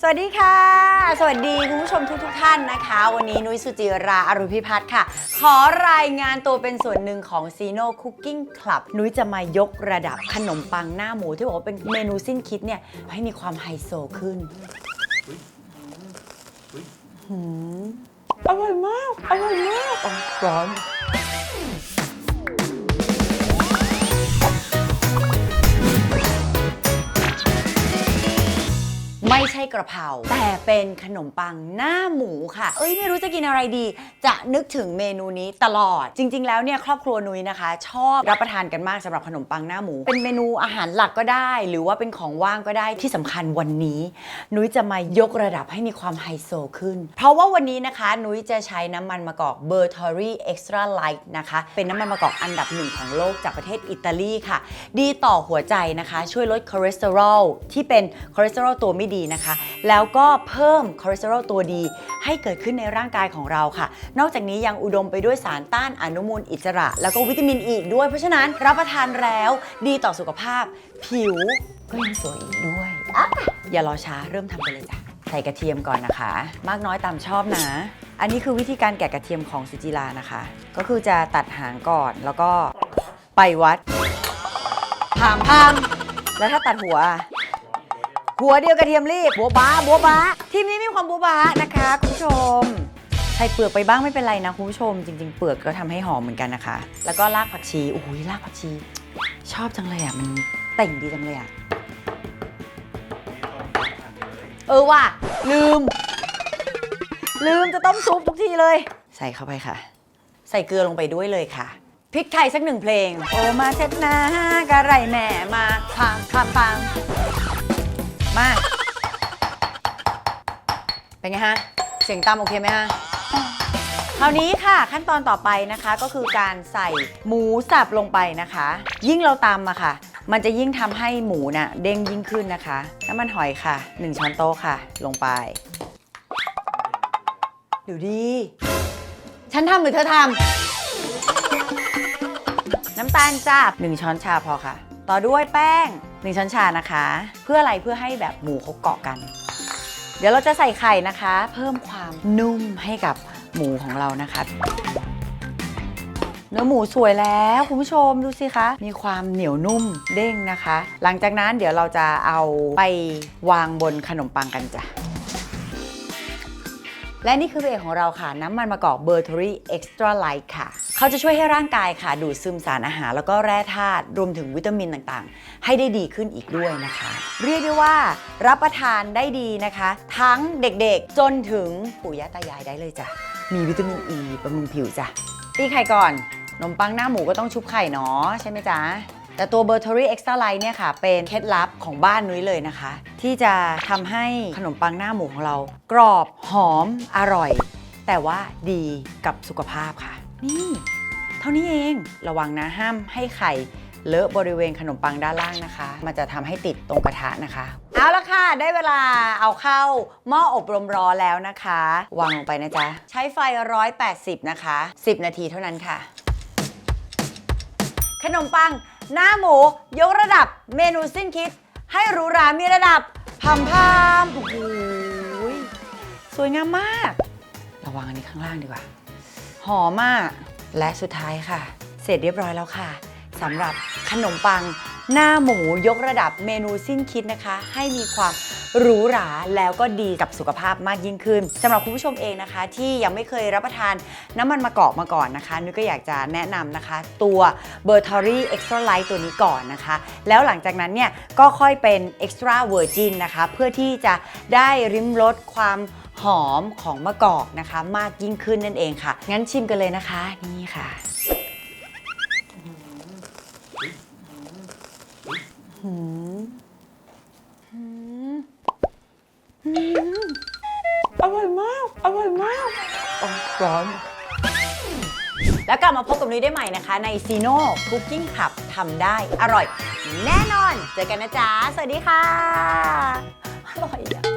สวัสดีค่ะ สวัสดีคุณผู้ชมทุกทท่านนะคะ วันนี้นุ้ยสุจิราอรุณพิพัฒน์ค่ะ ขอรายงานตัวเป็นส่วนหนึ่งของ c ีโน่คุกกิ้งคลับนุ้ยจะมายกระดับขนมปังหน้าหมูที่บอกว่าเป็นเมนูสิ้นคิดเนี่ย ให้มีความไฮโซขึ้นหืมอร่อยมาก อร่อยมากอ๋อร้อน ไม่ใช่กระเพราแต่เป็นขนมปังหน้าหมูค่ะ เอ้ยไม่รู้จะกินอะไรดี จะนึกถึงเมนูนี้ตลอด จริง ๆ แล้วเนี่ยครอบครัวนุ้ยนะคะ ชอบรับประทานกันมากสำหรับขนมปังหน้าหมู เป็นเมนูอาหารหลักก็ได้ หรือว่าเป็นของว่างก็ได้ที่สำคัญวันนี้ นุ้ยจะมายกระดับให้มีความไฮโซขึ้น เพราะว่าวันนี้นะคะ นุ้ยจะใช้น้ำมันมะกอกเบอร์ทอรี่เอ็กซ์ตร้าไลท์นะคะ เป็นน้ำมันมะกอกอันดับหนึ่งของโลกจากประเทศอิตาลีค่ะ ดีต่อหัวใจนะคะ ช่วยลดคอเลสเตอรอลที่เป็นคอเลสเตอรอลตัวไม่ดีนะคะ แล้วก็เพิ่มคอเลสเตอรอลตัวดี ให้เกิดขึ้นในร่างกายของเราค่ะ นอกจากนี้ยังอุดมไปด้วยสารต้านอนุมูลอิสระ แล้วก็วิตามินอีกด้วย เพราะฉะนั้นรับประทานแล้วดีต่อสุขภาพ ผิวก็ยังสวยอีกด้วยอะอย่ารอช้าเริ่มทำไปเลยจ้ะใส่กระเทียมก่อนนะคะ มากน้อยตามชอบนะ อันนี้คือวิธีการแกะกระเทียมของสุจิลานะคะ ก็คือจะตัดหางก่อนแล้วก็ไปวัดพามพามแล้วถ้าตัดหัวอะ หัวเดียวกระเทียมรีบบัวบ้าบัวบ้าทีมนี้มีความบัวบ้านะคะคุณผู้ชม ใส่เปลือกไปบ้างไม่เป็นไรนะคุณผู้ชม จริง ๆ เปลือกก็ทำให้หอมเหมือนกันนะคะ แล้วก็รากผักชีโอ้โหรากผักชี ชอบจังเลยอะมันเต่งดีจังเลยอะเออว่ะลืม ลืมจะต้มซุปทุกทีเลย ใส่เข้าไปค่ะ ใส่เกลือลงไปด้วยเลยค่ะพริกไทยสักหนึ่งเพลง โอมาเช็ดหน้ากะไรแม่มาพังพังพัง มาเป็นไงฮะ เสียงตามโอเคไหมฮะ คราวนี้ค่ะขั้นตอนต่อไปนะคะก็คือการใส่หมูสับลงไปนะคะ ยิ่งเราตำอะค่ะ มันจะยิ่งทำให้หมูน่ะเด้งยิ่งขึ้นนะคะน้ำมันหอยค่ะ 1 ช้อนโต๊ะค่ะ ลงไปเดี๋ยวดีฉันทำหรือเธอทำน้ำตาลจ้า1ช้อนชาพอค่ะ ต่อด้วยแป้ง1ช้อนชานะคะ เพื่ออะไรเพื่อให้แบบหมูเขาเกาะกัน เดี๋ยวเราจะใส่ไข่นะคะ เพิ่มความนุ่มให้กับหมูของเรานะคะ เนื้อหมูสวยแล้วคุณผู้ชมดูสิคะ มีความเหนียวนุ่มเด้งนะคะ หลังจากนั้นเดี๋ยวเราจะเอาไปวางบนขนมปังกันจ้ะและนี่คือเบรของเราค่ะ น้ำมันมะกอกเบอร์ทอรี่เอ็กซ์ตร้าไลท์ค่ะ เขาจะช่วยให้ร่างกายค่ะ ดูดซึมสารอาหาร แล้วก็แร่ธาตุรวมถึงวิตามินต่างๆ ให้ได้ดีขึ้นอีกด้วยนะคะ เรียกได้ว่ารับประทานได้ดีนะคะ ทั้งเด็กๆ จนถึงปู่ย่าตายายได้เลยจ้ะมีวิตามินอ e ีบำรุงผิวจ้ะตีไข่ก่อนขนมปังหน้าหมูก็ต้องชุบไข่เนาะใช่ไหมจ๊ะแต่ตัวเบอร์ทอรี่เอ็กซ์ตร้าไลท์เนี่ยค่ะ เป็นเคล็ดลับของบ้านนุ้ยเลยนะคะ ที่จะทำให้ขนมปังหน้าหมูของเรา กรอบหอมอร่อย แต่ว่าดีกับสุขภาพค่ะ นี่ เท่านี้เองระวังนะห้ามให้ไข่เลอะบริเวณขนมปังด้านล่างนะคะ มันจะทำให้ติดตรงกระทะนะคะ เอาละค่ะ ได้เวลาเอาเข้าหม้ออบรมร้อนแล้วนะคะ วางลงไปนะจ๊ะ ใช้ไฟ 180 นะคะ 10 นาทีเท่านั้นค่ะ ขนมปังหน้าหมู ยกระดับเมนูสิ้นคิด ให้หรูหรามีระดับพัมพามโอ้โหสวยงามมาก ระวังอันนี้ข้างล่างดีกว่า หอมมาก และสุดท้ายค่ะ เสร็จเรียบร้อยแล้วค่ะสำหรับขนมปังหน้าหมูยกระดับเมนูสิ้นคิดนะคะ ให้มีความหรูหราแล้วก็ดีกับสุขภาพมากยิ่งขึ้นสำหรับคุณผู้ชมเองนะคะ ที่ยังไม่เคยรับประทานน้ำมันมะกอกมาก่อนนะคะ นุ้ยก็อยากจะแนะนำนะคะ ตัวเบอร์ทอรี่เอ็กซ์ตร้าไลท์ตัวนี้ก่อนนะคะ แล้วหลังจากนั้นเนี่ยก็ค่อยเป็นเอ็กซ์ตร้าเวอร์จินนะคะ เพื่อที่จะได้ริมรสความ หอมของมะกอกนะคะ มากยิ่งขึ้นนั่นเองค่ะ งั้นชิมกันเลยนะคะ นี่ค่ะหืมหืมหืมอร่อยมาก อร่อยมากอ๋อร้อนแล้วกลับมาพบกับนุ้ยได้ใหม่นะคะ ในซีโน่คุกกิ้งขับทำได้อร่อย แน่นอน เจอกันนะจ๊ะ สวัสดีค่ะ อร่อยอะ